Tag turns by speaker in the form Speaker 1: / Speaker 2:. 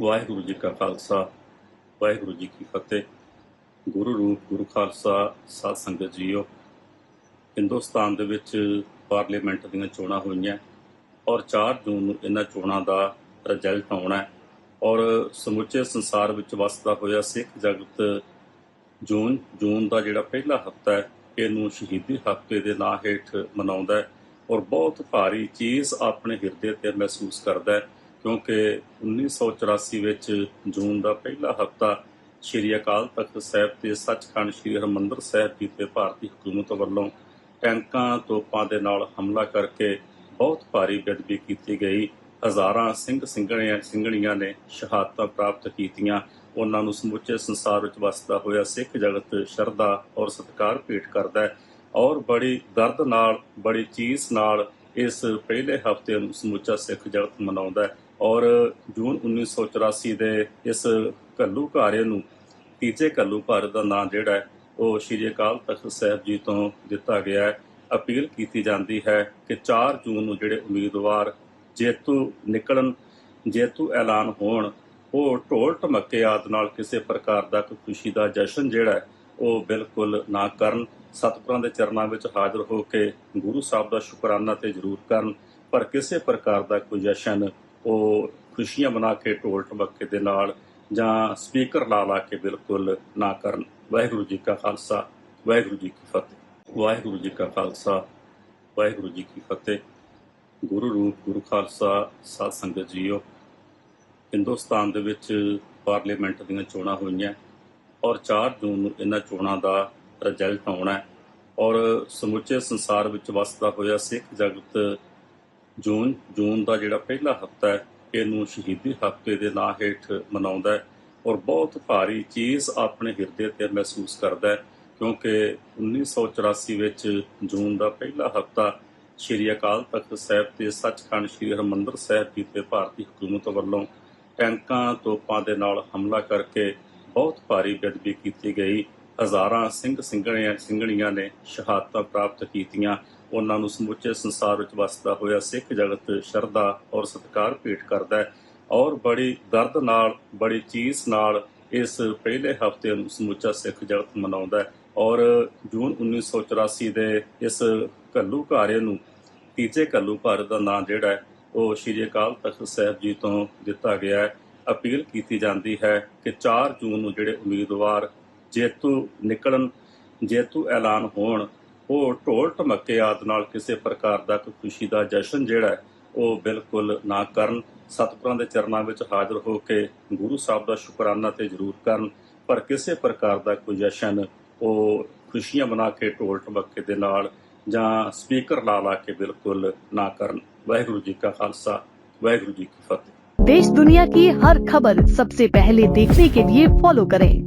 Speaker 1: ਵਾਹਿਗੁਰੂ ਜੀ ਕਾ ਖਾਲਸਾ, ਵਾਹਿਗੁਰੂ ਜੀ ਕੀ ਫਤਿਹ। ਗੁਰੂ ਰੂਪ, ਗੁਰੂ ਖਾਲਸਾ, ਸਾਧ ਸੰਗਤ ਜੀਓ, ਹਿੰਦੁਸਤਾਨ ਦੇ ਵਿੱਚ ਪਾਰਲੀਮੈਂਟ ਦੀਆਂ ਚੋਣਾਂ ਹੋਈਆਂ ਔਰ 4 ਜੂਨ ਨੂੰ ਇਹਨਾਂ ਚੋਣਾਂ ਦਾ ਰਿਜ਼ਲਟ ਆਉਣਾ ਹੈ ਔਰ ਸਮੁੱਚੇ ਸੰਸਾਰ ਵਿੱਚ ਵਸਦਾ ਹੋਇਆ ਸਿੱਖ ਜਗਤ ਜੂਨ ਜੂਨ ਦਾ ਜਿਹੜਾ ਪਹਿਲਾ ਹਫਤਾ ਹੈ, ਇਹਨੂੰ ਸ਼ਹੀਦੀ ਹਫ਼ਤੇ ਦੇ ਨਾਂ ਹੇਠ ਮਨਾਉਂਦਾ ਹੈ ਔਰ ਬਹੁਤ ਭਾਰੀ ਚੀਜ਼ ਆਪਣੇ ਹਿਰਦੇ ਤੇ ਮਹਿਸੂਸ ਕਰਦਾ ਹੈ। ਕਿਉਂਕਿ 1984 ਵਿੱਚ ਜੂਨ ਦਾ ਪਹਿਲਾ ਹਫਤਾ ਸ਼੍ਰੀ ਅਕਾਲ ਤਖਤ ਸਾਹਿਬ ਤੇ ਸੱਚਖੰਡ ਸ਼੍ਰੀ ਹਰਿਮੰਦਰ ਸਾਹਿਬ ਜੀ ਤੇ ਭਾਰਤੀ ਹਕੂਮਤ ਵੱਲੋਂ ਟੈਂਕਾਂ, ਤੋਪਾਂ ਦੇ ਨਾਲ ਹਮਲਾ ਕਰਕੇ ਬਹੁਤ ਭਾਰੀ ਬੇਅਦਬੀ ਕੀਤੀ ਗਈ। ਹਜ਼ਾਰਾਂ ਸਿੰਘ ਸਿੰਘਣੀਆਂ ਸਿੰਘਣੀਆਂ ਨੇ ਸ਼ਹਾਦਤਾਂ ਪ੍ਰਾਪਤ ਕੀਤੀਆਂ। ਉਹਨਾਂ ਨੂੰ ਸਮੁੱਚੇ ਸੰਸਾਰ ਵਿੱਚ ਵਸਦਾ ਹੋਇਆ ਸਿੱਖ ਜਗਤ ਸ਼ਰਧਾ ਔਰ ਸਤਿਕਾਰ ਭੇਟ ਕਰਦਾ ਹੈ ਔਰ ਬੜੀ ਦਰਦ ਨਾਲ, ਬੜੀ ਚੀਸ ਨਾਲ ਇਸ ਪਹਿਲੇ ਹਫ਼ਤੇ ਨੂੰ ਸਮੁੱਚਾ ਸਿੱਖ ਜਗਤ ਮਨਾਉਂਦਾ ਹੈ। ਔਰ ਜੂਨ 1984 ਦੇ ਇਸ ਘੱਲੂ ਘਾਰੇ ਨੂੰ, ਤੀਜੇ ਘੱਲੂ ਘਾਰੇ ਦਾ ਨਾਮ ਜਿਹੜਾ ਹੈ, ਉਹ ਸ਼੍ਰੀ ਅਕਾਲ ਤਖਤ ਸਾਹਿਬ ਜੀ ਤੋਂ ਦਿੱਤਾ ਗਿਆ ਹੈ। ਅਪੀਲ ਕੀਤੀ ਜਾਂਦੀ ਹੈ ਕਿ 4 ਜੂਨ ਨੂੰ ਜਿਹੜੇ ਉਮੀਦਵਾਰ ਜੇਤੂ ਨਿਕਲਣ, ਜੇਤੂ ਐਲਾਨ ਹੋਣ, ਉਹ ਢੋਲ ਢਮੱਕੇ ਆਦਿ ਨਾਲ ਕਿਸੇ ਪ੍ਰਕਾਰ ਦਾ ਕੋਈ ਖੁਸ਼ੀ ਦਾ ਜਸ਼ਨ ਜਿਹੜਾ ਉਹ ਬਿਲਕੁਲ ਨਾ ਕਰਨ। ਸਤਿਗੁਰਾਂ ਦੇ ਚਰਨਾਂ ਵਿੱਚ ਹਾਜ਼ਰ ਹੋ ਕੇ ਗੁਰੂ ਸਾਹਿਬ ਦਾ ਸ਼ੁਕਰਾਨਾ ਤੇ ਜ਼ਰੂਰ ਕਰਨ, ਪਰ ਕਿਸੇ ਪ੍ਰਕਾਰ ਦਾ ਕੋਈ ਜਸ਼ਨ ਉਹ ਖੁਸ਼ੀਆਂ ਮਨਾ ਕੇ ਢੋਲ ਢਮੱਕੇ ਦੇ ਨਾਲ ਜਾਂ ਸਪੀਕਰ ਲਾ ਲਾ ਕੇ ਬਿਲਕੁਲ ਨਾ ਕਰਨ। ਵਾਹਿਗੁਰੂ ਜੀ ਕਾ ਖਾਲਸਾ, ਵਾਹਿਗੁਰੂ ਜੀ ਕੀ ਫਤਿਹ। ਵਾਹਿਗੁਰੂ ਜੀ ਕਾ ਖਾਲਸਾ, ਵਾਹਿਗੁਰੂ ਜੀ ਕੀ ਫਤਿਹ। ਗੁਰੂ ਰੂਪ, ਗੁਰੂ ਖਾਲਸਾ, ਸਾਧ ਸੰਗਤ ਜੀਓ, ਹਿੰਦੁਸਤਾਨ ਦੇ ਵਿੱਚ ਪਾਰਲੀਮੈਂਟ ਦੀਆਂ ਚੋਣਾਂ ਹੋਈਆਂ ਔਰ 4 ਜੂਨ ਨੂੰ ਇਹਨਾਂ ਚੋਣਾਂ ਦਾ ਰਿਜ਼ਲਟ ਆਉਣਾ ਔਰ ਸਮੁੱਚੇ ਸੰਸਾਰ ਵਿੱਚ ਵਸਦਾ ਹੋਇਆ ਸਿੱਖ ਜਗਤ ਜੂਨ ਜੂਨ ਦਾ ਜਿਹੜਾ ਪਹਿਲਾ ਹਫਤਾ ਹੈ, ਇਹਨੂੰ ਸ਼ਹੀਦੀ ਹਫ਼ਤੇ ਦੇ ਨਾਂ ਹੇਠ ਮਨਾਉਂਦਾ ਹੈ ਔਰ ਬਹੁਤ ਭਾਰੀ ਚੀਜ਼ ਆਪਣੇ ਹਿਰਦੇ ਤੇ ਮਹਿਸੂਸ ਕਰਦਾ ਹੈ ਕਿਉਂਕਿ 1984 ਵਿੱਚ ਜੂਨ ਦਾ ਪਹਿਲਾ ਹਫਤਾ ਸ਼੍ਰੀ ਅਕਾਲ ਤਖਤ ਸਾਹਿਬ ਤੇ ਸੱਚਖੰਡ ਸ਼੍ਰੀ ਹਰਿਮੰਦਰ ਸਾਹਿਬ ਜੀ ਤੇ ਭਾਰਤੀ ਹਕੂਮਤ ਵੱਲੋਂ ਟੈਂਕਾਂ, ਤੋਪਾਂ ਦੇ ਨਾਲ ਹਮਲਾ ਕਰਕੇ ਬਹੁਤ ਭਾਰੀ ਬੇਅਦਬੀ ਕੀਤੀ ਗਈ। ਹਜ਼ਾਰਾਂ ਸਿੰਘ ਸਿੰਘਣੀਆਂ ਸਿੰਘਣੀਆਂ ਨੇ ਸ਼ਹਾਦਤਾਂ ਪ੍ਰਾਪਤ ਕੀਤੀਆਂ। ਉਹਨਾਂ ਨੂੰ ਸਮੁੱਚੇ ਸੰਸਾਰ ਵਿੱਚ ਵਸਦਾ ਹੋਇਆ ਸਿੱਖ ਜਗਤ ਸ਼ਰਧਾ ਔਰ ਸਤਿਕਾਰ ਭੇਟ ਕਰਦਾ ਹੈ ਔਰ ਬੜੀ ਦਰਦ ਨਾਲ, ਬੜੀ ਚੀਸ ਨਾਲ ਇਸ ਪਹਿਲੇ ਹਫ਼ਤੇ ਨੂੰ ਸਮੁੱਚਾ ਸਿੱਖ ਜਗਤ ਮਨਾਉਂਦਾ ਹੈ ਔਰ ਜੂਨ 1984 ਦੇ ਇਸ ਘੱਲੂ ਘਾਰੇ ਨੂੰ, ਤੀਜੇ ਘੱਲੂ ਘਾਰੇ ਦਾ ਨਾਮ ਜਿਹੜਾ ਹੈ, ਉਹ ਸ਼੍ਰੀ ਅਕਾਲ ਤਖਤ ਸਾਹਿਬ ਜੀ ਤੋਂ ਦਿੱਤਾ ਗਿਆ ਹੈ। ਅਪੀਲ ਕੀਤੀ ਜਾਂਦੀ ਹੈ ਕਿ 4 ਜੂਨ ਨੂੰ ਜਿਹੜੇ ਉਮੀਦਵਾਰ ਜੇਤੂ ਨਿਕਲਣ ਜੇਤੂ ਐਲਾਨ ਹੋਣ ਉਹ ਢੋਲ ਢਮੱਕੇ ਆਦਿ ਨਾਲ ਕਿਸੇ ਪ੍ਰਕਾਰ ਦਾ ਕੋਈ ਖੁਸ਼ੀ ਦਾ ਜਸ਼ਨ ਜਿਹੜਾ ਹੈ ਉਹ ਬਿਲਕੁਲ ਨਾ ਕਰਨ ਸਤਿਗੁਰਾਂ ਦੇ ਚਰਨਾਂ ਵਿੱਚ ਹਾਜ਼ਰ ਹੋ ਕੇ ਗੁਰੂ ਸਾਹਿਬ ਦਾ ਸ਼ੁਕਰਾਨਾ ਤੇ ਜ਼ਰੂਰ ਕਰਨ ਪਰ ਕਿਸੇ ਪ੍ਰਕਾਰ ਦਾ ਕੋਈ ਜਸ਼ਨ ਉਹ ਖੁਸ਼ੀਆਂ ਮਨਾ ਕੇ ਢੋਲ ਢਮੱਕੇ ਦੇ ਨਾਲ ਜਾਂ ਸਪੀਕਰ ਲਾ ਲਾ ਕੇ ਬਿਲਕੁਲ ਨਾ ਕਰਨ ਵਾਹਿਗੁਰੂ ਜੀ ਕਾ ਖਾਲਸਾ ਵਾਹਿਗੁਰੂ ਜੀ ਕੀ ਫਤਿਹ
Speaker 2: देश दुनिया की हर खबर सबसे पहले देखने के लिए फॉलो करें